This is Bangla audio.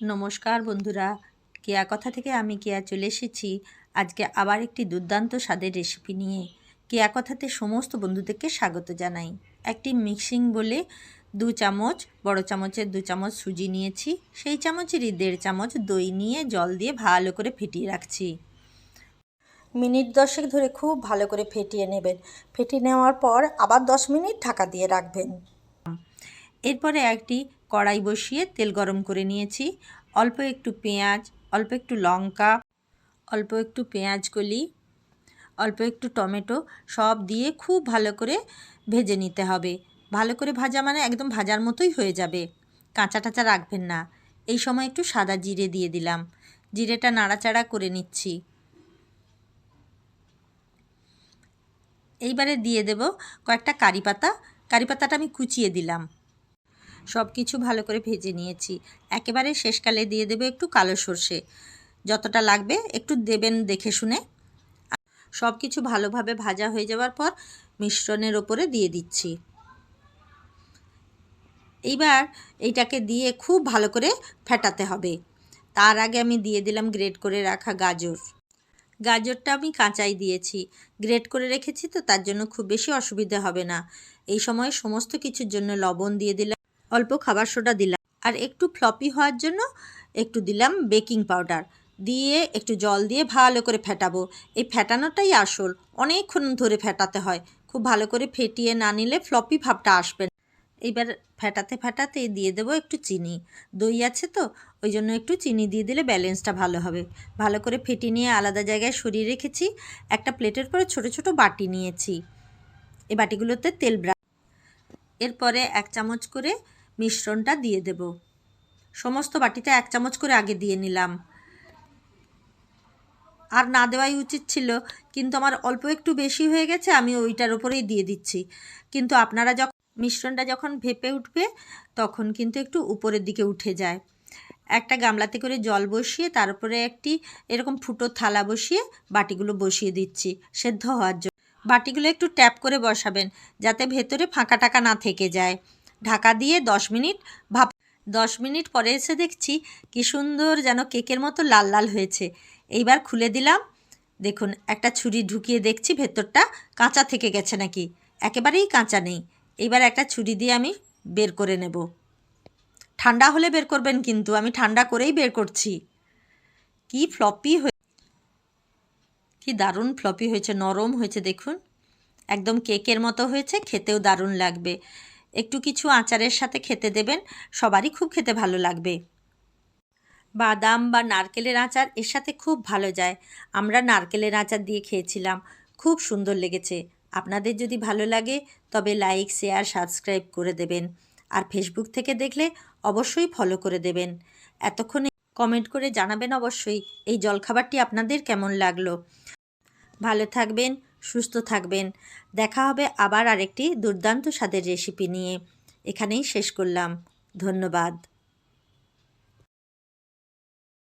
নমস্কার বন্ধুরা। কেয়া কথা থেকে আমি কেয়া চলে এসেছি। আজকে আবার একটি দুর্দান্ত স্বাদের রেসিপি নিয়ে। কেয়া কথাতে সমস্ত বন্ধুদেরকে স্বাগত জানাই। একটি মিক্সিং বলে দু চামচ, বড় চামচের দু চামচ সুজি নিয়েছি। সেই চামচেরই দেড় চামচ দই নিয়ে জল দিয়ে ভালো করে ফেটিয়ে রাখছি। মিনিট দশেক ধরে খুব ভালো করে ফেটিয়ে নেবেন। ফেটিয়ে নেওয়ার পর আবার দশ মিনিট ঢাকা দিয়ে রাখবেন। এরপরে একটি কড়াই বসিয়ে তেল গরম করে নিয়েছি। অল্প একটু পেঁয়াজ, অল্প একটু লঙ্কা, অল্প একটু পেঁয়াজ কলি, অল্প একটু টমেটো সব দিয়ে খুব ভালো করে ভেজে নিতে হবে। ভালো করে ভাজা মানে একদম ভাজার মতোই হয়ে যাবে। কাঁচা টাচা রাখবেন না। এই সময় একটু সাদা জিরে দিয়ে দিলাম। জিরেটা নাড়াচাড়া করে নিচ্ছি। এইবারে দিয়ে দেব কয়েকটা কারি পাতা। কারি পাতাটা আমি কুচিয়ে দিলাম। সব কিছু ভালো করে ভেজে নিয়েছি। একেবারে শেষকালে দিয়ে দেবে একটু কালো সর্ষে। যতটা লাগবে একটু দেবেন দেখে শুনে। সব কিছু ভালোভাবে ভাজা হয়ে যাওয়ার পর মিশ্রণের ওপরে দিয়ে দিচ্ছি। এইবার এইটাকে দিয়ে খুব ভালো করে ফেটাতে হবে। তার আগে আমি দিয়ে দিলাম গ্রেট করে রাখা গাজর। গাজরটা আমি কাঁচাই দিয়েছি। গ্রেট করে রেখেছি তো তার জন্য খুব বেশি অসুবিধা হবে না। এই সময় সমস্ত কিছুর জন্য লবণ দিয়ে দিলাম। অল্প খাবার সোডা দিলাম। আর একটু ফ্লপি হওয়ার জন্য একটু দিলাম বেকিং পাউডার দিয়ে একটু জল দিয়ে ভালো করে ফেটাবো। এই ফেটানোটাই আসল। অনেকক্ষণ ধরে ফেটাতে হয়। খুব ভালো করে ফেটিয়ে না নিলে ফ্লপি ভাবটা আসবে এইবার ফেটাতে ফেটাতে দিয়ে দেবো একটু চিনি। দই আছে তো, ওই জন্য একটু চিনি দিয়ে দিলে ব্যালেন্সটা ভালো হবে। ভালো করে ফেটিয়ে নিয়ে আলাদা জায়গায় সরিয়ে রেখেছি। একটা প্লেটের পরে ছোট ছোট বাটি নিয়েছি। এই বাটিগুলোতে তেল ব্রা এরপরে এক চামচ করে মিশ্রণটা দিয়ে দেব। সমস্ত বাটিতে এক চামচ করে আগে দিয়ে নিলাম। আর না দেওয়াই উচিত ছিল, কিন্তু আমার অল্প একটু বেশি হয়ে গেছে, আমি ওইটার ওপরেই দিয়ে দিচ্ছি। কিন্তু আপনারা যখন মিশ্রণটা যখন ভেপে উঠবে, তখন কিন্তু একটু উপরের দিকে উঠে যায়। একটা গামলাতে করে জল বসিয়ে, তার উপরে একটি এরকম ফুটো থালা বসিয়ে বাটিগুলো বসিয়ে দিচ্ছি, সেদ্ধ হওয়ার জন্য বাটিগুলো একটু ট্যাপ করে বসাবেন, যাতে ভেতরে ফাঁকা টাকা না থেকে যায়। ঢাকা দিয়ে দশ মিনিট ভাপ দশ মিনিট পরে এসে দেখছি কি সুন্দর যেন কেকের মতো লাল লাল হয়েছে। এইবার খুলে দিলাম। দেখুন, একটা ছুরি ঢুকিয়ে দেখছি ভেতরটা কাঁচা থেকে গেছে নাকি। একেবারেই কাঁচা নেই। এইবার একটা ছুরি দিয়ে আমি বের করে নেব। ঠান্ডা হলে বের করবেন কিন্তু, আমি ঠান্ডা করেই বের করছি। কি ফ্লপি হয়ে কি দারুণ ফ্লপি হয়েছে, নরম হয়েছে, দেখুন। একদম কেকের মতো হয়েছে, খেতেও দারুণ লাগবে। একটু কিছু আচারের সাথে খেতে দেবেন, সবারই খুব খেতে ভালো লাগবে। বাদাম বা নারকেলের আচার এর সাথে খুব ভালো যায়। আমরা নারকেলের আচার দিয়ে খেয়েছিলাম, খুব সুন্দর লেগেছে। আপনাদের যদি ভালো লাগে, তবে লাইক, শেয়ার, সাবস্ক্রাইব করে দেবেন। আর ফেসবুক থেকে দেখলে অবশ্যই ফলো করে দেবেন। এতক্ষণে কমেন্ট করে জানাবেন অবশ্যই এই জলখাবারটি আপনাদের কেমন লাগল। ভালো থাকবেন সুস্থ থাকবেন। দেখা হবে আবার আরেকটি দুর্দান্ত স্বাদের রেসিপি নিয়ে। এখানেই শেষ করলাম। ধন্যবাদ।